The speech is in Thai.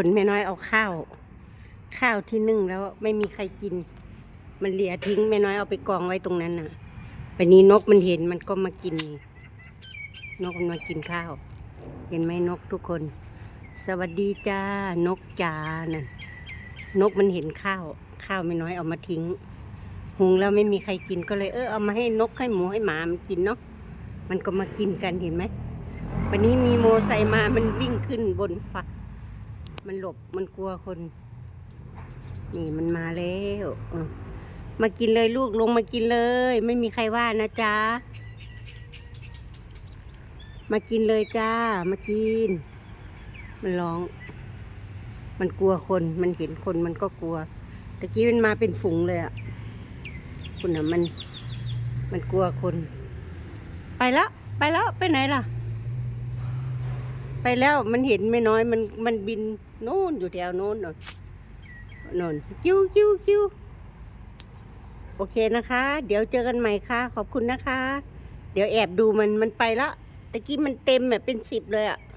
คนแม่น้อยเอาข้าว ข้าวที่นึ่งแล้วไม่มีใครกิน มันเหลียทิ้งแม่น้อยเอาไปกองไว้ตรงนั้นน่ะวันนี้นกมันเห็นมันก็มากิน นกมันมากินข้าว เห็นไหมนกทุกคน สวัสดีจ้านกจาน่ะนกมันเห็นข้าว ข้าวไม่น้อยเอามาทิ้ง หุงแล้วไม่มีใครกินก็เลยเออเอามาให้นกให้หมูให้หมามันกินเนาะมันก็มากินกันเห็นไหมวันนี้มีโมไซมามันวิ่งขึ้นบนฟ้า มันหลบมันกลัวคน นี่มันมาแล้วมากินเลยลูกลงมากินเลย ไม่มีใครว่านะจ๊ะมากินเลยจ้า มากิน มันร้อง มันกลัวคน มันเห็นคนมันก็กลัวตะกี้มันมาเป็นฝูงเลยอะคุณน่ะมัน มันกลัวคน ไปแล้ว ไปแล้ว ไปไหนล่ะ ไปแล้วมันเห็นไม่น้อยมันมันบินโน่นอยู่แถวโน้นน่นนนคิ้วคิ้วคิ้วโอเคนะคะ เดี๋ยวเจอกันใหม่ค่ะ ขอบคุณนะคะ เดี๋ยวแอบดูมันมันไปแล้วตะกี้มันเต็มแบบเป็นสิบเลยอะ